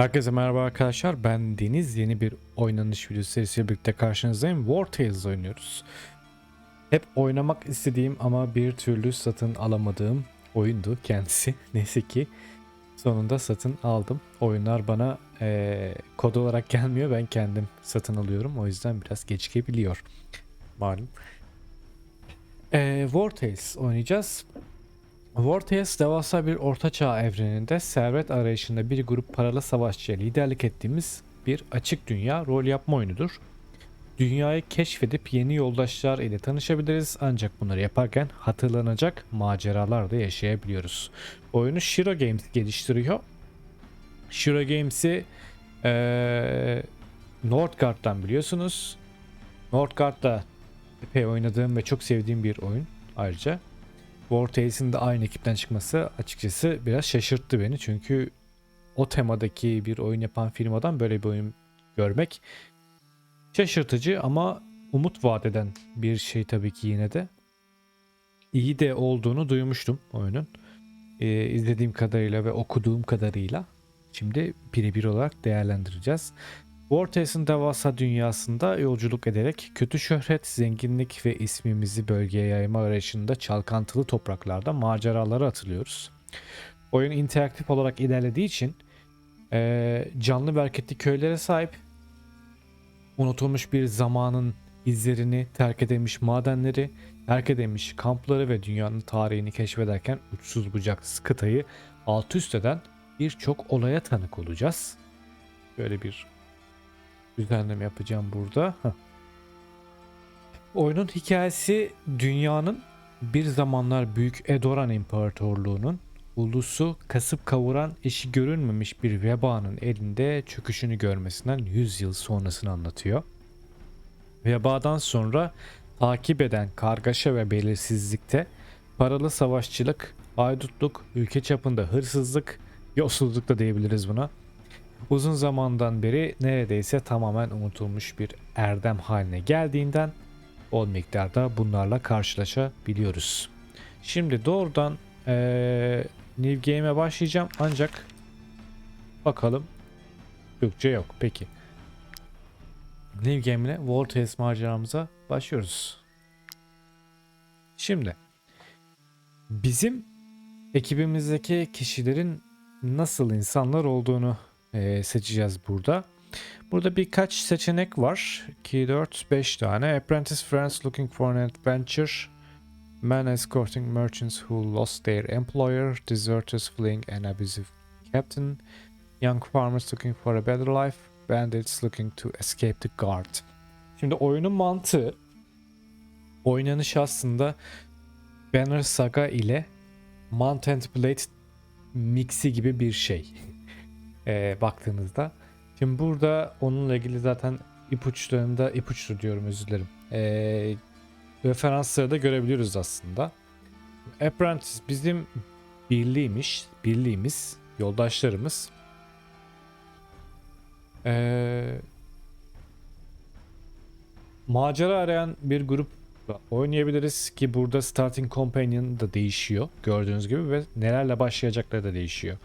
Herkese merhaba arkadaşlar. Ben Deniz. Yeni bir oynanış videosu serisiyle birlikte karşınızdayım. War Tales oynuyoruz. Hep oynamak istediğim ama bir türlü satın alamadığım oyundu kendisi. Neyse ki sonunda satın aldım. Oyunlar bana eee, kod olarak gelmiyor. Ben kendim satın alıyorum. O yüzden biraz gecikebiliyor. Malum. Eee War Tales oynayacağız. Tales devasa bir ortaçağ evreninde servet arayışında bir grup paralı savaşçıya liderlik ettiğimiz bir açık dünya rol yapma oyunudur. Dünyayı keşfedip yeni yoldaşlar ile tanışabiliriz ancak bunları yaparken hatırlanacak maceralar da yaşayabiliyoruz. Oyunu Shiro Games geliştiriyor. Shiro Games'i eee Northgard'dan biliyorsunuz. Northgard da epey oynadığım ve çok sevdiğim bir oyun ayrıca. War Tales'in de aynı ekipten çıkması açıkçası biraz şaşırttı beni. Çünkü o temadaki bir oyun yapan firmadan böyle bir oyun görmek şaşırtıcı ama umut vaat eden bir şey tabii ki yine de. İyi de olduğunu duymuştum oyunun. Ee, izlediğim kadarıyla ve okuduğum kadarıyla. Şimdi birebir olarak değerlendireceğiz. War Tales'in devasa dünyasında yolculuk ederek kötü şöhret, zenginlik ve ismimizi bölgeye yayma arayışında çalkantılı topraklarda maceralara atılıyoruz. Oyun interaktif olarak ilerlediği için eee, canlı ve hareketli köylere sahip, unutulmuş bir zamanın izlerini, terk edilmiş madenleri, terk edilmiş kampları ve dünyanın tarihini keşfederken uçsuz bucaksız kıtayı alt üst eden birçok olaya tanık olacağız. Böyle bir düzenleme yapacağım burada. Oyunun hikayesi dünyanın bir zamanlar büyük Edoran İmparatorluğu'nun ulusu kasıp kavuran eşi görülmemiş bir vebanın elinde çöküşünü görmesinden 100 yıl sonrasını anlatıyor. Vebadan sonra takip eden kargaşa ve belirsizlikte paralı savaşçılık, haydutluk, ülke çapında hırsızlık, yolsuzluk da diyebiliriz buna uzun zamandan beri neredeyse tamamen unutulmuş bir erdem haline geldiğinden bol miktarda bunlarla karşılaşabiliyoruz. Şimdi doğrudan eee New Game'e başlayacağım ancak bakalım Türkçe yok. Peki. New Game ile War Tales maceramıza başlıyoruz. Şimdi bizim ekibimizdeki kişilerin nasıl insanlar olduğunu e, seçeceğiz burada. Burada birkaç seçenek var. 2, 4, 5 tane. Apprentice friends looking for an adventure. Men escorting merchants who lost their employer. Deserters fleeing an abusive captain. Young farmers looking for a better life. Bandits looking to escape the guard. Şimdi oyunun mantığı oynanış aslında Banner Saga ile Mount and Blade mixi gibi bir şey e, baktığınızda. Şimdi burada onunla ilgili zaten ipuçlarında ipuçlu diyorum özür dilerim. E, referansları da görebiliyoruz aslında. Apprentice bizim birliğiymiş, birliğimiz, yoldaşlarımız. E, macera arayan bir grup oynayabiliriz ki burada starting companion da değişiyor gördüğünüz gibi ve nelerle başlayacakları da değişiyor.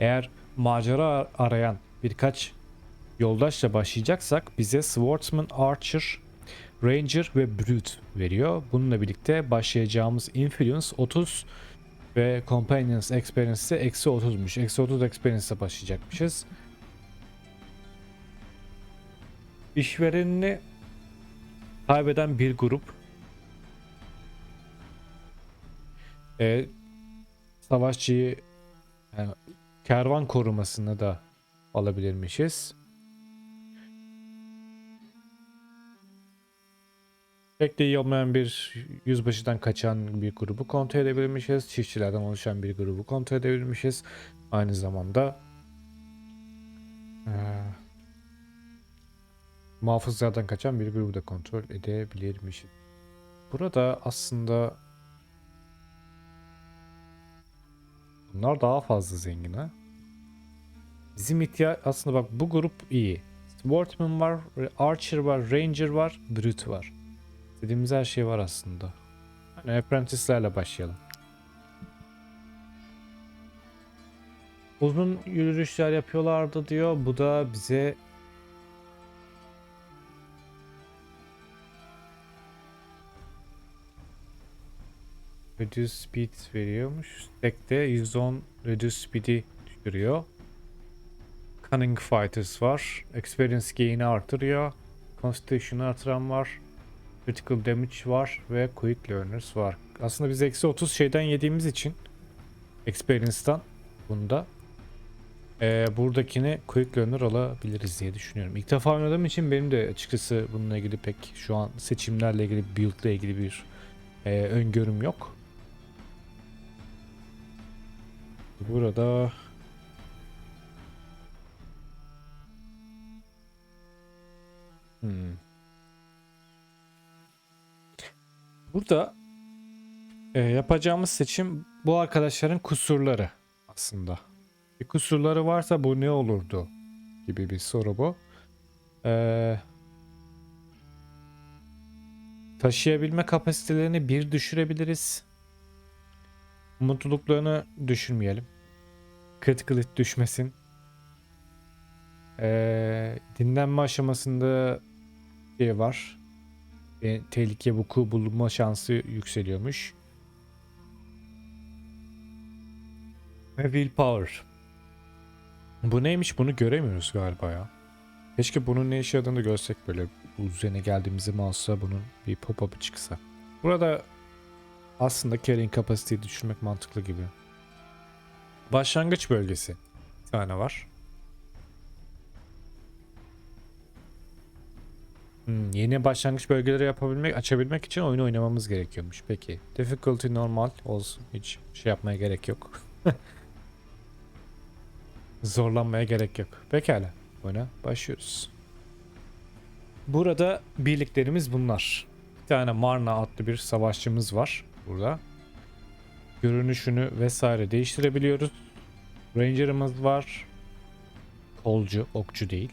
Eğer macera arayan birkaç yoldaşla başlayacaksak bize Swordsman, Archer, Ranger ve Brute veriyor. Bununla birlikte başlayacağımız Influence 30 ve Companions Experience ise eksi 30'muş. Eksi 30 Experience'e başlayacakmışız. İşverenini kaybeden bir grup. E, savaşçıyı yani kervan korumasını da alabilirmişiz. Pek de iyi olmayan bir yüzbaşıdan kaçan bir grubu kontrol edebilmişiz. Çiftçilerden oluşan bir grubu kontrol edebilmişiz. Aynı zamanda eee muhafızlardan kaçan bir grubu da kontrol edebilirmişiz. Burada aslında bunlar daha fazla zengin ha. Bizim ihtiyaç aslında bak bu grup iyi. Swordsman var, Archer var, Ranger var, Brute var. Dediğimiz her şey var aslında. Hani Apprentice'lerle başlayalım. uzun yürüyüşler yapıyorlardı diyor. Bu da bize Reduce speed veriyormuş. Stack'te 110 reduce speed'i düşürüyor. Cunning Fighters var. Experience gain'i artırıyor. Constitution'ı artıran var. Critical damage var ve Quick Learners var. Aslında biz eksi 30 şeyden yediğimiz için Experience'dan bunda eee, buradakini Quick Learner alabiliriz diye düşünüyorum. İlk defa oynadığım için benim de açıkçası bununla ilgili pek şu an seçimlerle ilgili build ile ilgili bir eee, öngörüm yok. Burada Hmm. Burada e, yapacağımız seçim bu arkadaşların kusurları aslında. Bir kusurları varsa bu ne olurdu gibi bir soru bu. Ee, taşıyabilme kapasitelerini bir düşürebiliriz. Mutluluklarını düşürmeyelim. Critical hit düşmesin. Ee, dinlenme aşamasında şey var. E, tehlike vuku bulunma şansı yükseliyormuş. Ve willpower. Bu neymiş bunu göremiyoruz galiba ya. Keşke bunun ne işe yaradığını görsek böyle bu üzerine geldiğimizde mouse'a bunun bir pop-up'ı çıksa. Burada aslında carrying kapasiteyi düşürmek mantıklı gibi. Başlangıç bölgesi. Bir tane var. Hmm, yeni başlangıç bölgeleri yapabilmek, açabilmek için oyunu oynamamız gerekiyormuş. Peki. Difficulty normal olsun. Hiç şey yapmaya gerek yok. Zorlanmaya gerek yok. Pekala. Oyuna başlıyoruz. Burada birliklerimiz bunlar. Bir tane Marna adlı bir savaşçımız var burada. Görünüşünü vesaire değiştirebiliyoruz. Ranger'ımız var. Kolcu, okçu değil.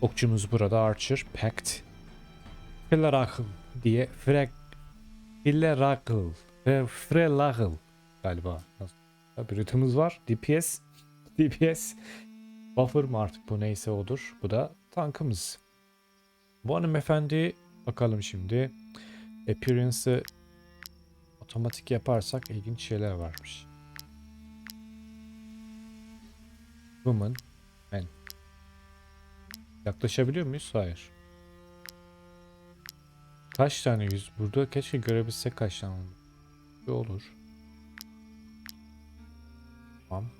Okçumuz burada Archer, Pact. Filarakl diye Frek Filarakl ve Frelakl galiba. Ritmimiz var. DPS. DPS. Buffer mı artık bu neyse odur. Bu da tankımız. Bu hanımefendi bakalım şimdi. Appearance'ı otomatik yaparsak ilginç şeyler varmış. Woman. Man. Yaklaşabiliyor muyuz? Hayır. Kaç tane yüz? Burada keşke görebilsek kaç tane olur. Tamam.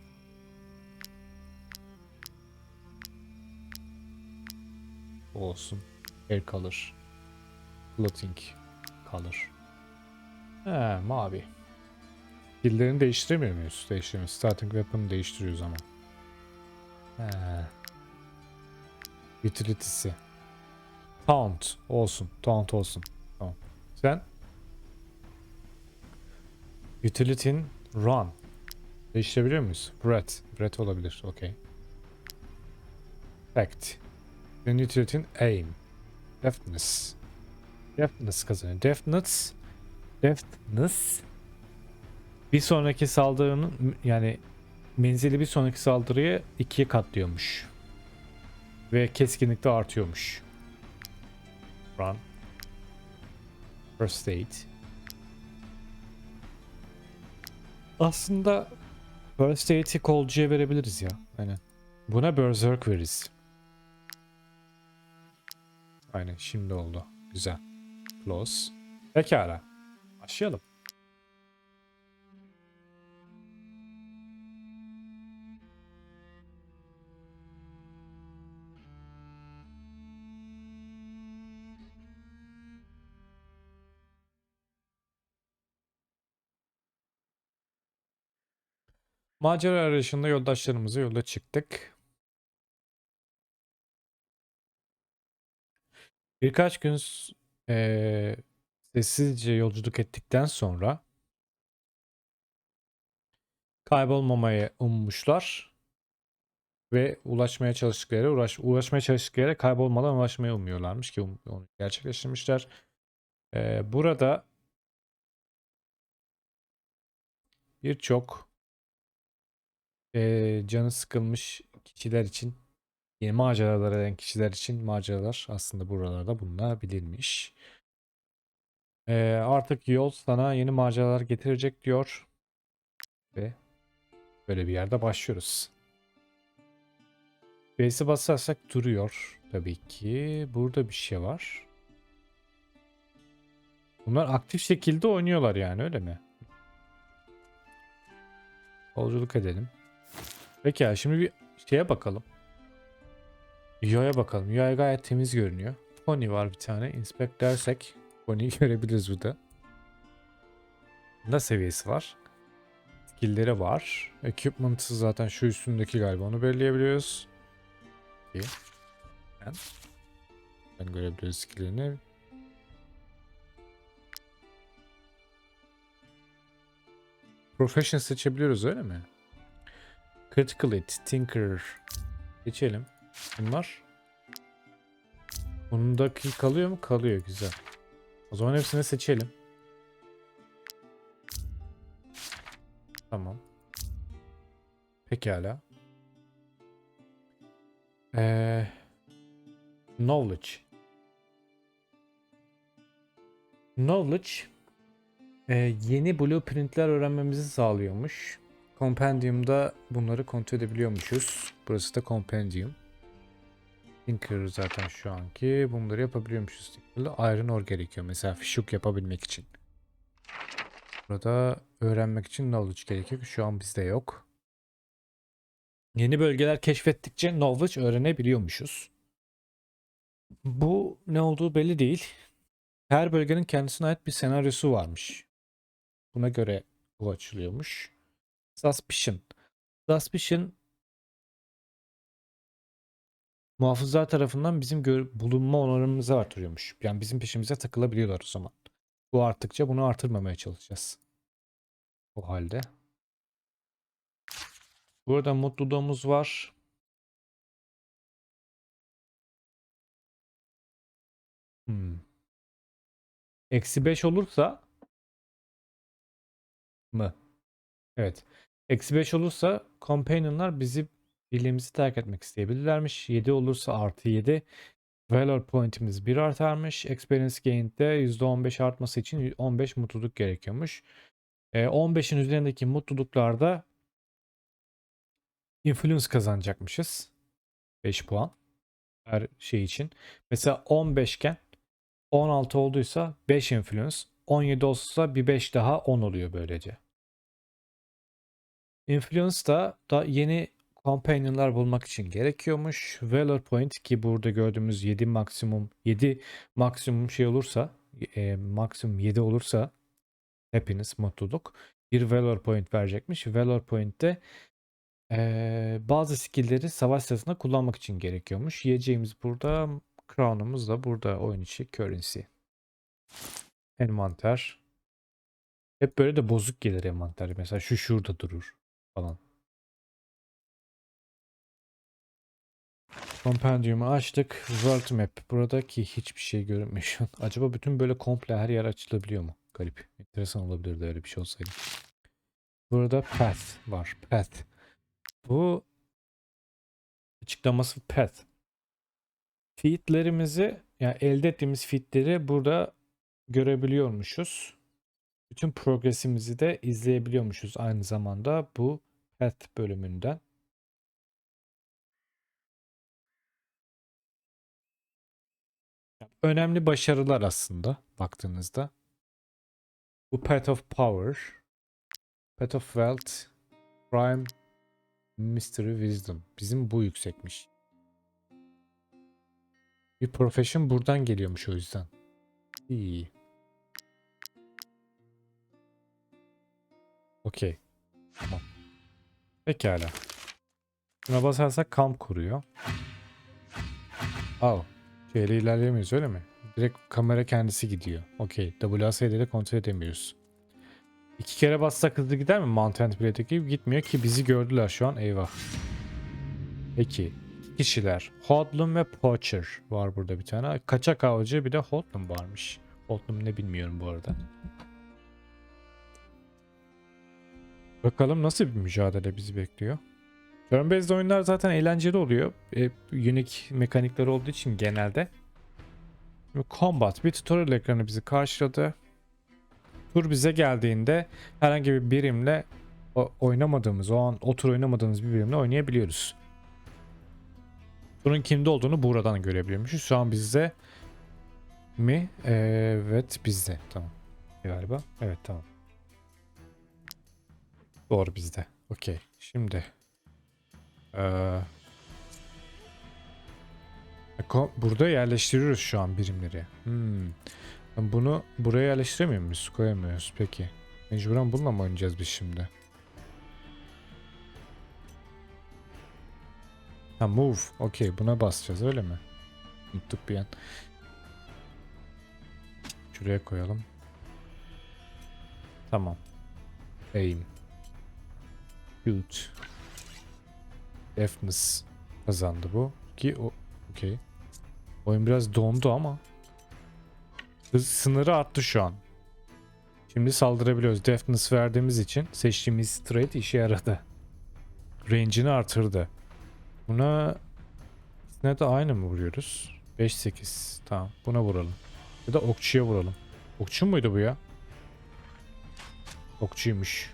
Olsun. Air color. Clothing color. He mavi. Skill'lerini değiştiremiyor muyuz? Değiştiremiyoruz. Starting weapon'ı değiştiriyoruz ama. He. Utility'si. Taunt olsun. Taunt olsun. Tamam. Sen? Utility'in run. Değiştirebiliyor muyuz? Breath. Breath olabilir. Okey. Fact. Senin utility'in aim. Deftness. Deftness kazanıyor. Deftness. Deftness. Bir sonraki saldırının yani menzili bir sonraki saldırıya ikiye katlıyormuş. Ve keskinlik de artıyormuş. Run. First aid. Aslında First aid'i kolcuya verebiliriz ya. Aynen. Buna Berserk veririz. Aynen şimdi oldu. Güzel. Close. Pekala. Başlayalım. Macera arayışında yoldaşlarımızla yola çıktık. Birkaç gün eee, sessizce yolculuk ettikten sonra kaybolmamayı ummuşlar ve ulaşmaya çalıştıkları yere uğraş, ulaşmaya çalıştıkları kaybolmadan ulaşmayı umuyorlarmış ki um- onu gerçekleştirmişler. Eee, burada birçok Ee, canı sıkılmış kişiler için yeni maceralar eden kişiler için maceralar aslında buralarda bulunabilirmiş. Ee, artık yol sana yeni maceralar getirecek diyor. Ve böyle bir yerde başlıyoruz. Base'e basarsak duruyor tabii ki. Burada bir şey var. Bunlar aktif şekilde oynuyorlar yani öyle mi? Yolculuk edelim. Peki ya şimdi bir şeye bakalım. UI'ye bakalım. UI gayet temiz görünüyor. Pony var bir tane. Inspect dersek Pony'yi görebiliriz burada. Ne seviyesi var? Skill'leri var. Equipment'ı zaten şu üstündeki galiba onu belirleyebiliyoruz. İyi. Ben, ben görebiliyoruz skill'lerini. Profession seçebiliyoruz öyle mi? Critical Hit, Tinker. Geçelim. Bunlar. Bundaki kalıyor mu? Kalıyor güzel. O zaman hepsini seçelim. Tamam. Pekala. Ee, knowledge. Knowledge e, yeni blueprintler öğrenmemizi sağlıyormuş. Compendium'da bunları kontrol edebiliyormuşuz. Burası da Compendium. Tinker zaten şu anki. Bunları yapabiliyormuşuz. Tinker'la Iron Ore gerekiyor. Mesela fişuk yapabilmek için. Burada öğrenmek için knowledge gerekiyor ki şu an bizde yok. Yeni bölgeler keşfettikçe knowledge öğrenebiliyormuşuz. Bu ne olduğu belli değil. Her bölgenin kendisine ait bir senaryosu varmış. Buna göre bu açılıyormuş. Suspicion. Suspicion muhafızlar tarafından bizim bulunma onarımızı artırıyormuş. Yani bizim peşimize takılabiliyorlar o zaman. Bu arttıkça bunu artırmamaya çalışacağız. O halde. Burada mutluluğumuz var. Hmm. Eksi 5 olursa mı? Evet. Eksi 5 olursa companionlar bizi birliğimizi terk etmek isteyebilirlermiş. 7 olursa artı 7. Valor pointimiz 1 artarmış. Experience gain'de %15 artması için 15 mutluluk gerekiyormuş. E, 15'in üzerindeki mutluluklarda influence kazanacakmışız. 5 puan. Her şey için. Mesela 15 iken 16 olduysa 5 influence. 17 olsa bir 5 daha 10 oluyor böylece. Influence da, da yeni companionlar bulmak için gerekiyormuş. Valor point ki burada gördüğümüz 7 maksimum 7 maksimum şey olursa e, maksimum 7 olursa hepiniz mutluluk bir Valor point verecekmiş. Valor point de e, bazı skill'leri savaş sırasında kullanmak için gerekiyormuş. Yiyeceğimiz burada Crown'umuz da burada oyun içi currency. Envanter. Hep böyle de bozuk gelir envanter. Mesela şu şurada durur falan. Compendium'u açtık. World Map. Buradaki hiçbir şey görünmüyor. Acaba bütün böyle komple her yer açılabiliyor mu? Garip. Enteresan olabilirdi öyle bir şey olsaydı. Burada Path var. Path. Bu açıklaması Path. Feedlerimizi yani elde ettiğimiz feedleri burada görebiliyormuşuz. Bütün progresimizi de izleyebiliyormuşuz aynı zamanda bu Path bölümünden. Önemli başarılar aslında baktığınızda. Bu Path of Power, Path of Wealth, Prime, Mystery Wisdom. Bizim bu yüksekmiş. Bir profession buradan geliyormuş o yüzden. İyi. Okey. Tamam. Pekala. Buna basarsak kamp kuruyor. Al. Şeyle ilerleyemiyoruz öyle mi? Direkt kamera kendisi gidiyor. Okey. WASD'de de kontrol edemiyoruz. İki kere bassak hızlı gider mi? Mountain Blade'deki gibi gitmiyor ki bizi gördüler şu an. Eyvah. Peki. Kişiler. Hodlum ve Poacher var burada bir tane. Kaçak avcı bir de Hodlum varmış. Hodlum ne bilmiyorum bu arada. Bakalım nasıl bir mücadele bizi bekliyor. Turn based oyunlar zaten eğlenceli oluyor. E, unique mekanikleri olduğu için genelde. Combat bir tutorial ekranı bizi karşıladı. Tur bize geldiğinde herhangi bir birimle oynamadığımız, o an o tur oynamadığımız bir birimle oynayabiliyoruz. Turun kimde olduğunu buradan görebiliyormuşuz. Şu an bizde mi? Evet bizde. Tamam. Galiba. Evet tamam. Doğru bizde. Okey. Şimdi. Ee, ko- burada yerleştiriyoruz şu an birimleri. Hmm. Bunu buraya yerleştiremiyor muyuz? Koyamıyoruz. Peki. Mecburen bununla mı oynayacağız biz şimdi? Ha move. Okey buna basacağız öyle mi? Unuttuk bir an. Şuraya koyalım. Tamam. Aim. Shoot. Deafness kazandı bu. Ki o okey. Oyun biraz dondu ama hız sınırı arttı şu an. Şimdi saldırabiliyoruz. Deafness verdiğimiz için seçtiğimiz straight işe yaradı. Range'ini artırdı. Buna ne de aynı mı vuruyoruz? 5-8. Tamam buna vuralım. Ya da okçuya vuralım. Okçu muydu bu ya? Okçuymuş.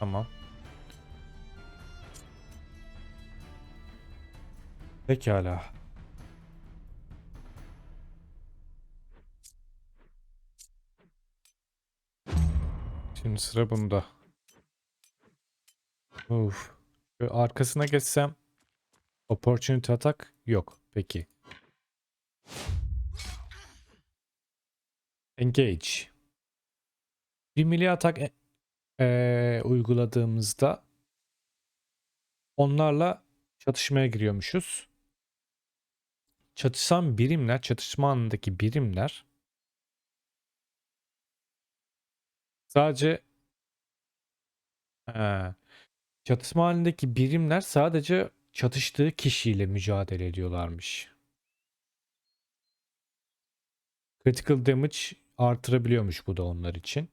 Tamam. Pekala. Şimdi sıra bunda. Uf. Arkasına geçsem opportunity atak yok. Peki. Engage. Bir milli atak e- eee, uyguladığımızda onlarla çatışmaya giriyormuşuz. Çatışan birimler, çatışma anındaki birimler sadece He. çatışma halindeki birimler sadece çatıştığı kişiyle mücadele ediyorlarmış. Critical damage artırabiliyormuş bu da onlar için.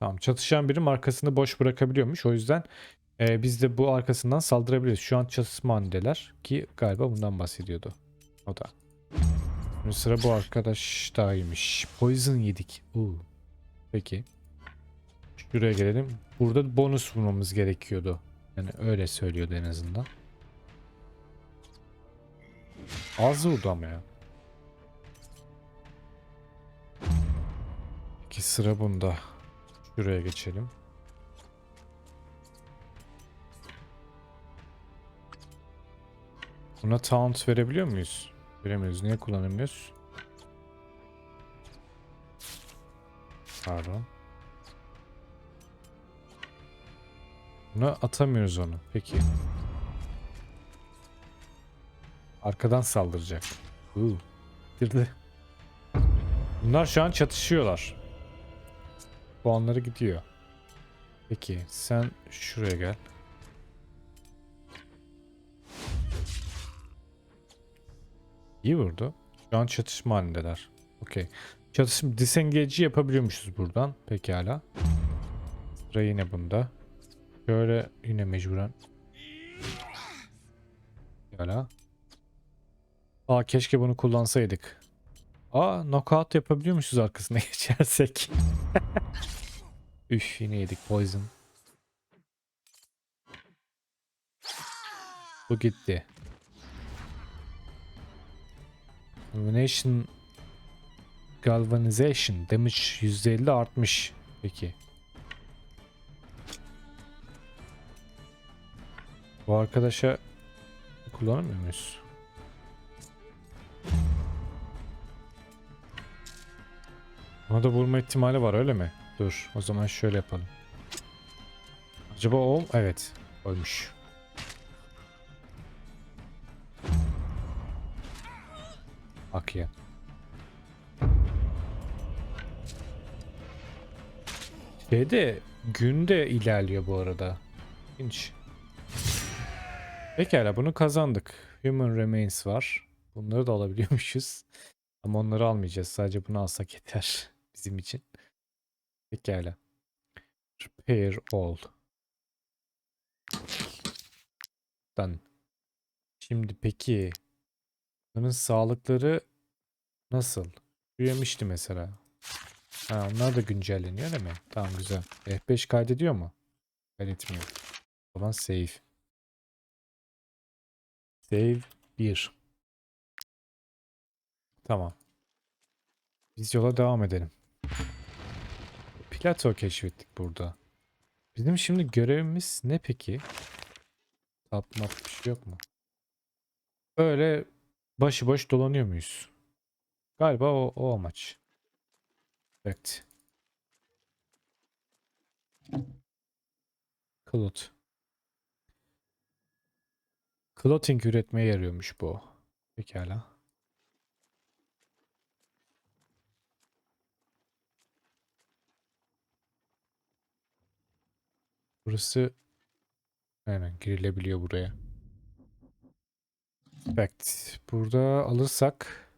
Tamam çatışan birim arkasını boş bırakabiliyormuş. O yüzden e, biz de bu arkasından saldırabiliriz. Şu an çatışma halindeler ki galiba bundan bahsediyordu. O da. Şimdi sıra bu arkadaş daha iyiymiş. Poison yedik. Uu. Peki. Şuraya gelelim. Burada bonus vurmamız gerekiyordu. Yani öyle söylüyordu en azından. Az vurdu ama ya. Peki sıra bunda. Şuraya geçelim. Buna taunt verebiliyor muyuz? Veremiyoruz. Niye kullanamıyoruz? Pardon. Buna atamıyoruz onu. Peki. Arkadan saldıracak. Uuu. Girdi. Bunlar şu an çatışıyorlar. Puanları gidiyor. Peki sen şuraya gel. İyi vurdu. Şu an çatışma halindeler. Okey. Çatışma disengage'i yapabiliyormuşuz buradan. Pekala. Sıra yine bunda. Şöyle yine mecburen. Pekala. Aa keşke bunu kullansaydık. Aa knockout yapabiliyormuşuz arkasına geçersek. Üf yine yedik poison. Bu gitti. Illumination Galvanization damage %50 artmış. Peki. Bu arkadaşa kullanamıyor muyuz? Ona da vurma ihtimali var öyle mi? Dur o zaman şöyle yapalım. Acaba o? Evet. Oymuş. Bak ya. Şeyde günde ilerliyor bu arada. İlginç. Pekala bunu kazandık. Human Remains var. Bunları da alabiliyormuşuz. Ama onları almayacağız. Sadece bunu alsak yeter bizim için. Pekala. Repair all. Done. Şimdi peki bunların sağlıkları nasıl? Büyümişti mesela. Ha, onlar da güncelleniyor değil mi? Tamam güzel. F5 kaydediyor mu? Kaydetmiyor. O zaman save. Save 1. Tamam. Biz yola devam edelim. Plato keşfettik burada. Bizim şimdi görevimiz ne peki? Tapmak bir şey yok mu? Öyle başıboş dolanıyor muyuz? Galiba o, o amaç. Evet. Cloth. Clothing üretmeye yarıyormuş bu. Pekala. Burası aynen girilebiliyor buraya. Evet. Burada alırsak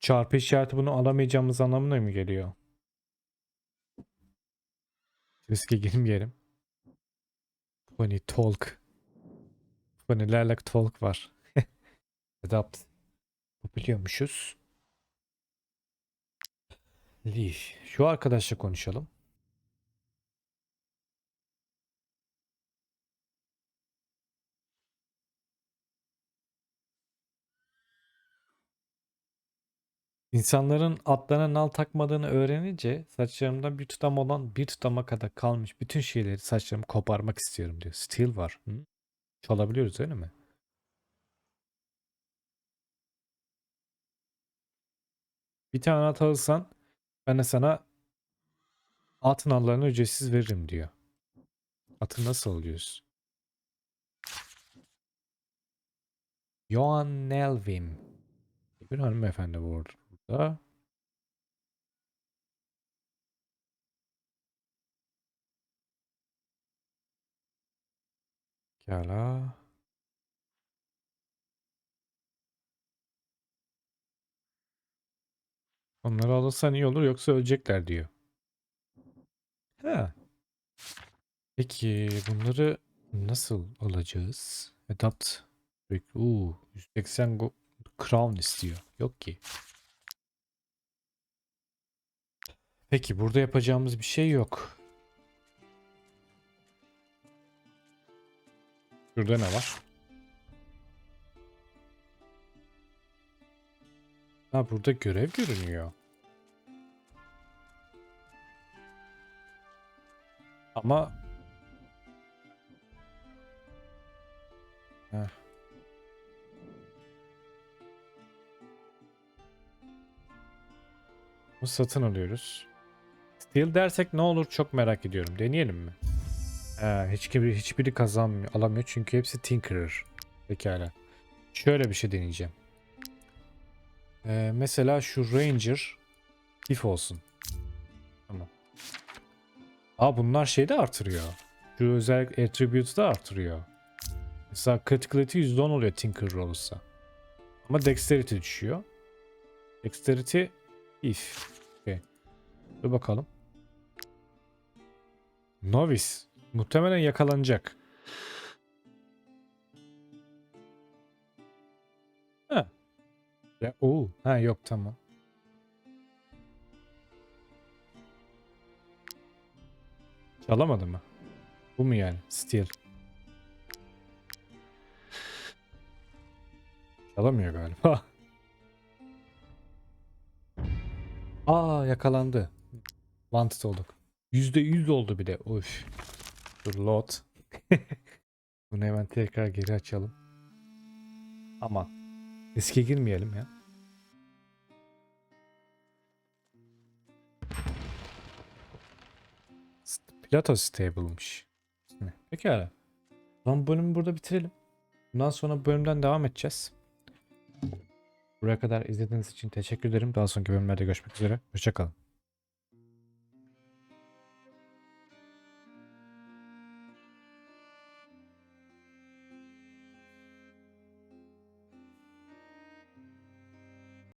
çarpı işareti bunu alamayacağımız anlamına mı geliyor? Riske girmeyelim. Funny talk. Funny'lerle talk var. Adapt. Yapabiliyormuşuz. Leaf. Şu arkadaşla konuşalım. İnsanların atlarına nal takmadığını öğrenince saçlarımdan bir tutam olan bir tutama kadar kalmış bütün şeyleri saçlarımı koparmak istiyorum diyor. Steel var. Hı? Çalabiliyoruz öyle mi? Bir tane at alırsan ben de sana at nallarını ücretsiz veririm diyor. Atı nasıl alıyoruz? Johan Nelvin. Bir hanımefendi var burada. Pekala. Onları alırsan iyi olur yoksa ölecekler diyor. Ha. Peki bunları nasıl alacağız? Adapt. Uuu 180 go- crown istiyor. Yok ki. Peki burada yapacağımız bir şey yok. Şurada ne var? Ha burada görev görünüyor. Ama Heh. Bu satın alıyoruz. Steel dersek ne olur çok merak ediyorum. Deneyelim mi? Ee, hiç kimse hiçbiri kazanmıyor, alamıyor çünkü hepsi Tinkerer. Pekala. Şöyle bir şey deneyeceğim. Ee, mesela şu Ranger if olsun. Tamam. Aa bunlar şeyi de artırıyor. Şu özel attribute'u da artırıyor. Mesela criticality %10 oluyor Tinkerer olursa. Ama dexterity düşüyor. Dexterity if. Okay. Dur bakalım. Novice. Muhtemelen yakalanacak. Ha. Ya, oo. Ha yok tamam. Çalamadı mı? Bu mu yani? Steel. Çalamıyor galiba. Aa yakalandı. Wanted olduk. %100 oldu bir de. Uf. Dur load. Bunu hemen tekrar geri açalım. Ama riske girmeyelim ya. Plato Stable'mış. Pekala. Lan bölümü burada bitirelim. Bundan sonra bölümden devam edeceğiz. Buraya kadar izlediğiniz için teşekkür ederim. Daha sonraki bölümlerde görüşmek üzere. Hoşçakalın.